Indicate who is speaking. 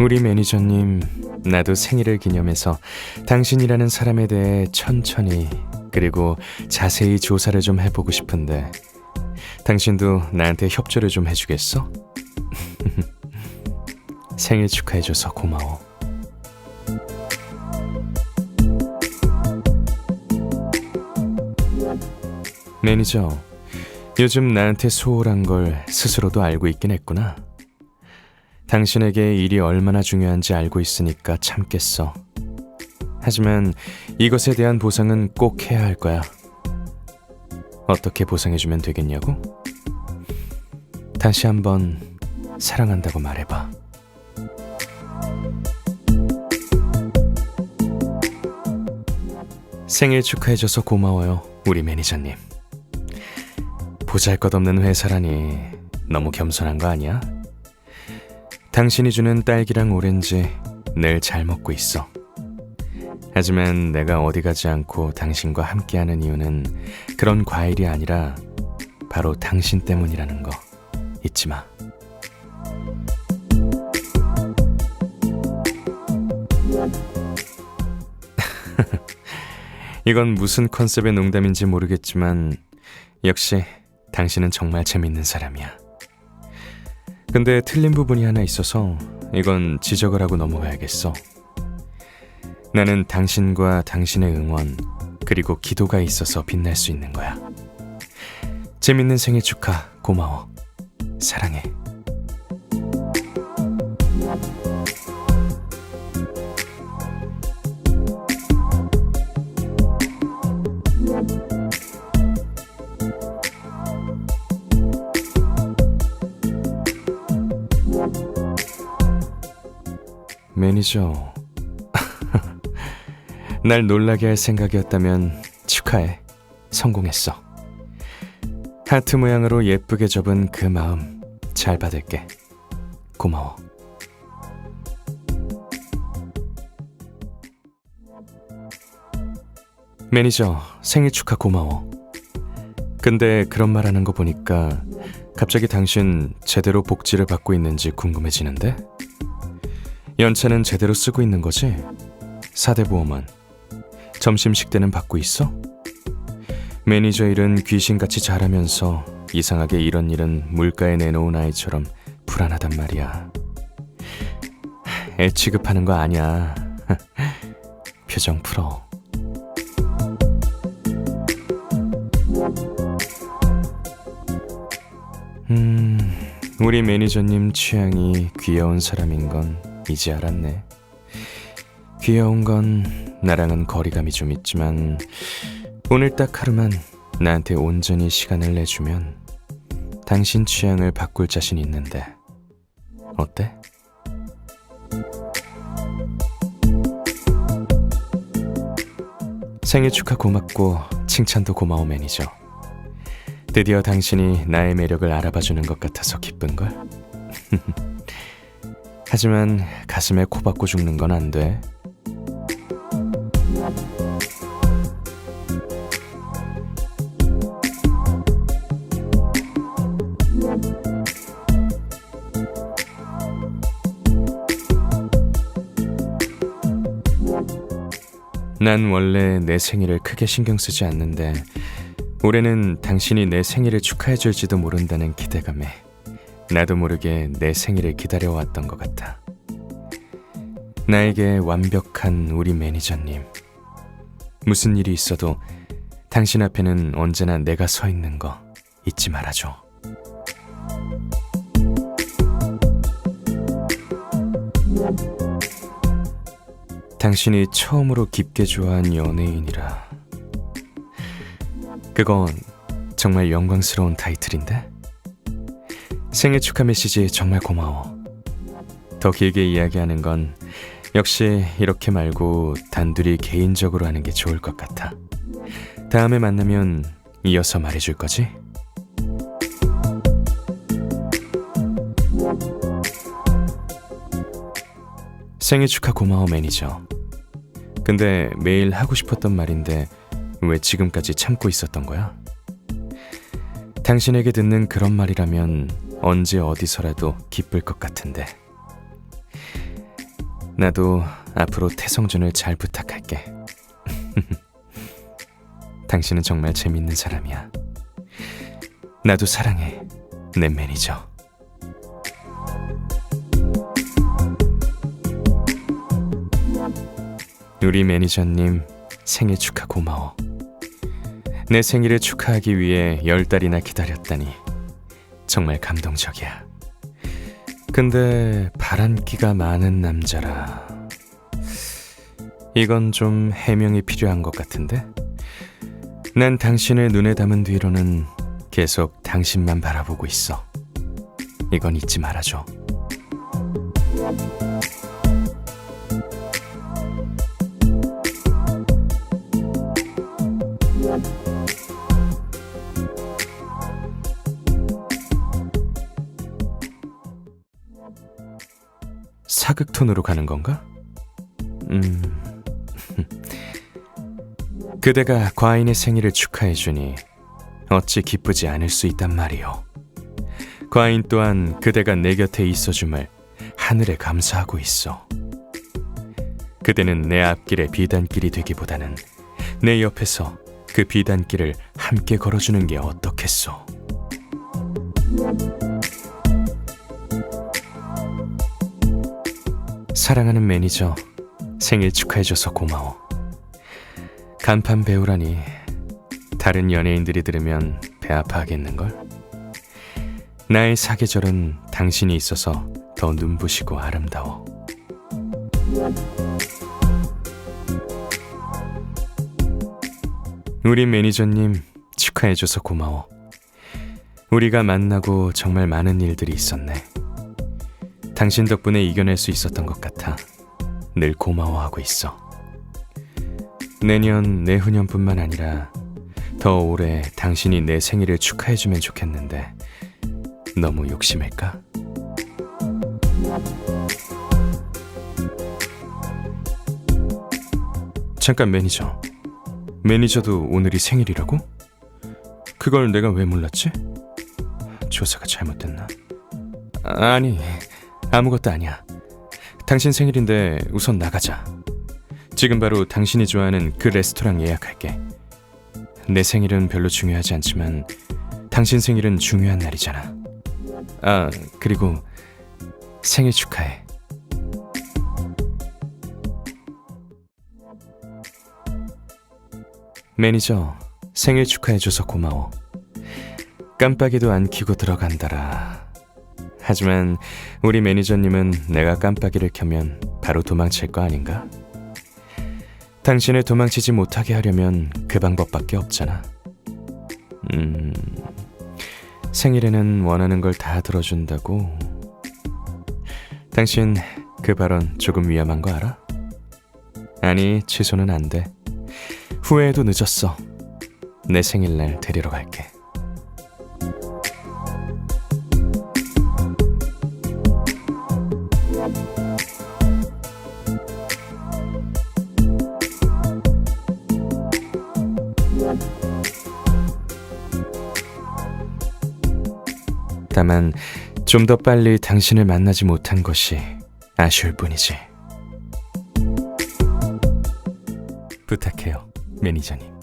Speaker 1: 우리 매니저님, 나도 생일을 기념해서 당신이라는 사람에 대해 천천히 그리고 자세히 조사를 좀 해보고 싶은데 당신도 나한테 협조를 좀 해주겠어? 생일 축하해줘서 고마워. 매니저, 요즘 나한테 소홀한 걸 스스로도 알고 있긴 했구나. 당신에게 일이 얼마나 중요한지 알고 있으니까 참겠어. 하지만 이것에 대한 보상은 꼭 해야 할 거야. 어떻게 보상해주면 되겠냐고? 다시 한번 사랑한다고 말해봐. 생일 축하해줘서 고마워요, 우리 매니저님. 보잘 것 없는 회사라니 너무 겸손한 거 아니야? 당신이 주는 딸기랑 오렌지 늘 잘 먹고 있어. 하지만 내가 어디 가지 않고 당신과 함께하는 이유는 그런 과일이 아니라 바로 당신 때문이라는 거 잊지 마. 이건 무슨 컨셉의 농담인지 모르겠지만 역시 당신은 정말 재밌는 사람이야. 근데 틀린 부분이 하나 있어서 이건 지적을 하고 넘어가야겠어. 나는 당신과 당신의 응원 그리고 기도가 있어서 빛날 수 있는 거야. 재밌는 생일 축하 고마워. 사랑해. 매니저. 날 놀라게 할 생각이었다면 축하해. 성공했어. 하트 모양으로 예쁘게 접은 그 마음 잘 받을게. 고마워. 매니저, 생일 축하 고마워. 근데 그런 말 하는 거 보니까 갑자기 당신 제대로 복지를 받고 있는지 궁금해지는데? 연차는 제대로 쓰고 있는 거지? 사대 보험은 점심 식대는 받고 있어? 매니저 일은 귀신같이 잘하면서 이상하게 이런 일은 물가에 내놓은 아이처럼 불안하단 말이야. 애 취급하는 거 아니야. 표정 풀어. 음, 우리 매니저님 취향이 귀여운 사람인 건 이제 알았네. 귀여운 건 나랑은 거리감이 좀 있지만 오늘 딱 하루만 나한테 온전히 시간을 내주면 당신 취향을 바꿀 자신 있는데 어때? 생일 축하 고맙고 칭찬도 고마워 매니저. 드디어 당신이 나의 매력을 알아봐 주는 것 같아서 기쁜걸? 하지만 가슴에 코 박고 죽는 건 안 돼. 난 원래 내 생일을 크게 신경 쓰지 않는데 올해는 당신이 내 생일을 축하해 줄지도 모른다는 기대감에 나도 모르게 내 생일을 기다려왔던 것 같아. 나에게 완벽한 우리 매니저님. 무슨 일이 있어도 당신 앞에는 언제나 내가 서 있는 거 잊지 말아줘. 당신이 처음으로 깊게 좋아한 연예인이라. 그건 정말 영광스러운 타이틀인데? 생일 축하 메시지 정말 고마워. 더 길게 이야기하는 건 역시 이렇게 말고 단둘이 개인적으로 하는 게 좋을 것 같아. 다음에 만나면 이어서 말해줄 거지? 생일 축하 고마워 매니저. 근데 매일 하고 싶었던 말인데 왜 지금까지 참고 있었던 거야? 당신에게 듣는 그런 말이라면 언제 어디서라도 기쁠 것 같은데. 나도 앞으로 태성준을 잘 부탁할게. 당신은 정말 재밌는 사람이야. 나도 사랑해, 내 매니저. 우리 매니저님 생일 축하 고마워. 내 생일을 축하하기 위해 열 달이나 기다렸다니 정말 감동적이야. 근데 바람기가 많은 남자라 이건 좀 해명이 필요한 것 같은데? 난 당신을 눈에 담은 뒤로는 계속 당신만 바라보고 있어. 이건 잊지 말아줘. 사극톤으로 가는 건가? 음. 그대가 과인의 생일을 축하해주니 어찌 기쁘지 않을 수 있단 말이오. 과인 또한 그대가 내 곁에 있어줌을 하늘에 감사하고 있어. 그대는 내 앞길의 비단길이 되기보다는 내 옆에서 그 비단길을 함께 걸어주는 게 어떻겠소? 사랑하는 매니저, 생일 축하해줘서 고마워. 간판 배우라니 다른 연예인들이 들으면 배 아파하겠는걸? 나의 사계절은 당신이 있어서 더 눈부시고 아름다워. 우리 매니저님 축하해줘서 고마워. 우리가 만나고 정말 많은 일들이 있었네. 당신 덕분에 이겨낼 수 있었던 것 같아. 늘 고마워하고 있어. 내년, 내후년뿐만 아니라 더 오래 당신이 내 생일을 축하해주면 좋겠는데 너무 욕심일까? 잠깐 매니저. 매니저도 오늘이 생일이라고? 그걸 내가 왜 몰랐지? 조사가 잘못됐나? 아니, 아무것도 아니야. 당신 생일인데 우선 나가자. 지금 바로 당신이 좋아하는 그 레스토랑 예약할게. 내 생일은 별로 중요하지 않지만 당신 생일은 중요한 날이잖아. 아, 그리고 생일 축하해. 매니저, 생일 축하해줘서 고마워. 깜빡이도 안 켜고 들어간다라. 하지만 우리 매니저님은 내가 깜빡이를 켜면 바로 도망칠 거 아닌가? 당신을 도망치지 못하게 하려면 그 방법밖에 없잖아. 음, 생일에는 원하는 걸 다 들어준다고. 당신 그 발언 조금 위험한 거 알아? 아니, 취소는 안 돼. 후회해도 늦었어. 내 생일날 데리러 갈게. 다만 좀 더 빨리 당신을 만나지 못한 것이 아쉬울 뿐이지. 부탁해요, 매니저님.